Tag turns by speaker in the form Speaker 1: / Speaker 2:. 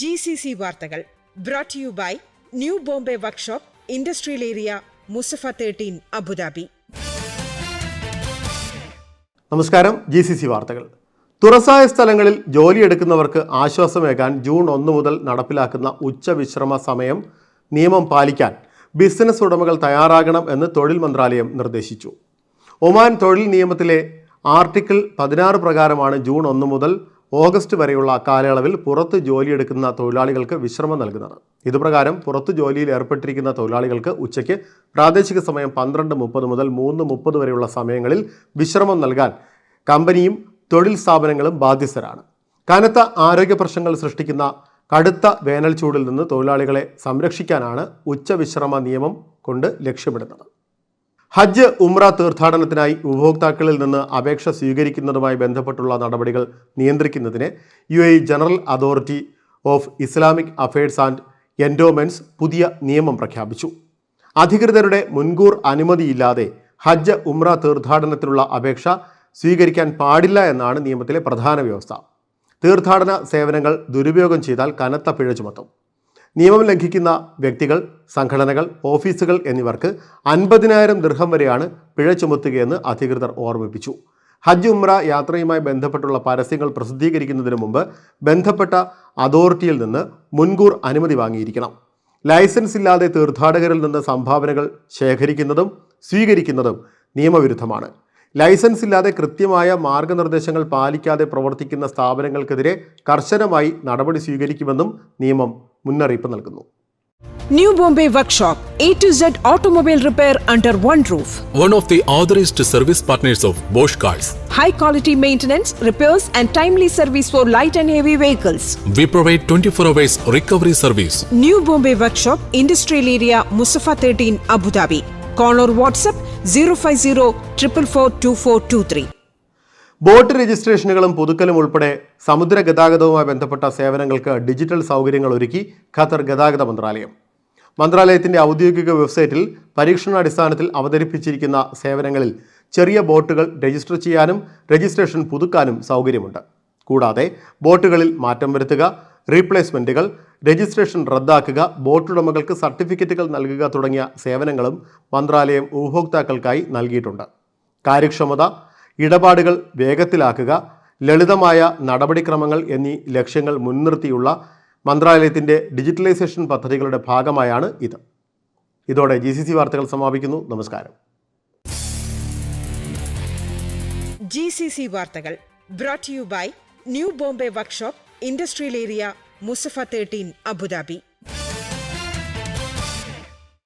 Speaker 1: G C C വാർത്തകൾ brought you by new Bombay workshop industrial area Musaffah thirteen Abu Dhabi
Speaker 2: നമസ്കാരം G C C വാർത്തകൾ. തുറസായ സ്ഥലങ്ങളിൽ ജോലിയെടുക്കുന്നവർക്ക് ആശ്വാസമേകാൻ June ഒന്ന് മുതൽ നടപ്പിലാക്കുന്ന ഉച്ചവിശ്രമ സമയം നിയമം പാലിക്കാൻ ബിസിനസ് ഉടമകൾ തയ്യാറാകണം എന്ന് തൊഴിൽ മന്ത്രാലയം നിർദ്ദേശിച്ചു. ഒമാൻ തൊഴിൽ നിയമത്തിലെ ആർട്ടിക്കിൾ പതിനാറ് പ്രകാരമാണ് ജൂൺ ഒന്ന് മുതൽ ഓഗസ്റ്റ് വരെയുള്ള കാലയളവിൽ പുറത്ത് ജോലിയെടുക്കുന്ന തൊഴിലാളികൾക്ക് വിശ്രമം നൽകുന്നത് ഇതുപ്രകാരം പുറത്ത് ജോലിയിൽ ഏർപ്പെട്ടിരിക്കുന്ന തൊഴിലാളികൾക്ക് ഉച്ചയ്ക്ക് പ്രാദേശിക സമയം പന്ത്രണ്ട് മുപ്പത് മുതൽ മൂന്ന് മുപ്പത് വരെയുള്ള സമയങ്ങളിൽ വിശ്രമം നൽകാൻ കമ്പനിയും തൊഴിൽ സ്ഥാപനങ്ങളും ബാധ്യസ്ഥരാണ്. കനത്ത ആരോഗ്യ പ്രശ്നങ്ങൾ സൃഷ്ടിക്കുന്ന കടുത്ത വേനൽ ചൂടിൽ നിന്ന് തൊഴിലാളികളെ സംരക്ഷിക്കാനാണ് ഉച്ചവിശ്രമ നിയമം കൊണ്ട് ലക്ഷ്യമിടുന്നത്. ഹജ്ജ് ഉംറ തീർത്ഥാടനത്തിനായി ഉപഭോക്താക്കളിൽ നിന്ന് അപേക്ഷ സ്വീകരിക്കുന്നതുമായി ബന്ധപ്പെട്ടുള്ള നടപടികൾ നിയന്ത്രിക്കുന്നതിന് U general authority of Islamic affairs and endowments പുതിയ നിയമം പ്രഖ്യാപിച്ചു. അധികൃതരുടെ മുൻകൂർ അനുമതിയില്ലാതെ ഹജ്ജ് ഉംറ തീർത്ഥാടനത്തിനുള്ള അപേക്ഷ സ്വീകരിക്കാൻ പാടില്ല എന്നാണ് നിയമത്തിലെ പ്രധാന വ്യവസ്ഥ. തീർത്ഥാടന സേവനങ്ങൾ ദുരുപയോഗം ചെയ്താൽ കനത്ത പിഴ ചുമത്തും. നിയമം ലംഘിക്കുന്ന വ്യക്തികൾ സംഘടനകൾ ഓഫീസുകൾ എന്നിവർക്ക് അൻപതിനായിരം ദൃഹം വരെയാണ് പിഴ ചുമത്തുകയെന്ന് അധികൃതർ ഓർമ്മിപ്പിച്ചു. ഹജ്ജ് ഉംറ യാത്രയുമായി ബന്ധപ്പെട്ടുള്ള പരസ്യങ്ങൾ പ്രസിദ്ധീകരിക്കുന്നതിന് മുമ്പ് ബന്ധപ്പെട്ട അതോറിറ്റിയിൽ നിന്ന് മുൻകൂർ അനുമതി വാങ്ങിയിരിക്കണം. ലൈസൻസ് ഇല്ലാതെ തീർത്ഥാടകരിൽ നിന്ന് സംഭാവനകൾ ശേഖരിക്കുന്നതും സ്വീകരിക്കുന്നതും നിയമവിരുദ്ധമാണ്. ലൈസൻസ് ഇല്ലാതെ കൃത്യമായ മാർഗനിർദ്ദേശങ്ങൾ പാലിക്കാതെ പ്രവർത്തിക്കുന്ന സ്ഥാപനങ്ങൾക്കെതിരെ കർശനമായി നടപടി സ്വീകരിക്കുമെന്നും നിയമം മുന്നറിയിപ്പ് നൽകുന്നു
Speaker 1: New Bombay Workshop, A to Z automobile repair under one roof.
Speaker 3: one of the authorized service partners of Bosch Cars.
Speaker 1: high quality maintenance, repairs, and timely service for light and heavy vehicles.
Speaker 3: We provide 24 hours recovery service.
Speaker 1: New Bombay Workshop, Industrial Area, Musafa 13, Abu Dhabi. Call or WhatsApp 050 444
Speaker 2: boat രജിസ്ട്രേഷനുകളും പുതുക്കലും ഉൾപ്പെടെ സമുദ്ര ഗതാഗതവുമായി ബന്ധപ്പെട്ട സേവനങ്ങൾക്ക് digital സൗകര്യങ്ങൾ ഒരുക്കി Qatar ഗതാഗത മന്ത്രാലയം. മന്ത്രാലയത്തിന്റെ ഔദ്യോഗിക വെബ്സൈറ്റിൽ പരീക്ഷണാടിസ്ഥാനത്തിൽ അവതരിപ്പിച്ചിരിക്കുന്ന സേവനങ്ങളിൽ ചെറിയ ബോട്ടുകൾ രജിസ്റ്റർ ചെയ്യാനും രജിസ്ട്രേഷൻ പുതുക്കാനും സൗകര്യമുണ്ട്. കൂടാതെ ബോട്ടുകളിൽ മാറ്റം വരുത്തുക റീപ്ലേസ്മെന്റുകൾ രജിസ്ട്രേഷൻ റദ്ദാക്കുക ബോട്ടുടമകൾക്ക് സർട്ടിഫിക്കറ്റുകൾ നൽകുക തുടങ്ങിയ സേവനങ്ങളും മന്ത്രാലയം ഉപഭോക്താക്കൾക്കായി നൽകിയിട്ടുണ്ട്. കാര്യക്ഷമത ഇടപാടുകൾ വേഗത്തിലാക്കുക ലളിതമായ നടപടിക്രമങ്ങൾ എന്നീ ലക്ഷ്യങ്ങൾ മുൻനിർത്തിയുള്ള മന്ത്രാലയത്തിന്റെ ഡിജിറ്റലൈസേഷൻ പദ്ധതികളുടെ ഭാഗമായാണ് ഇത്. ഇതോടെ ജി വാർത്തകൾ സമാപിക്കുന്നു. നമസ്കാരം.
Speaker 1: ജി വാർത്തകൾ brought you by new Bombay workshop industrial area Musaffah thirteen Abu Dhabi.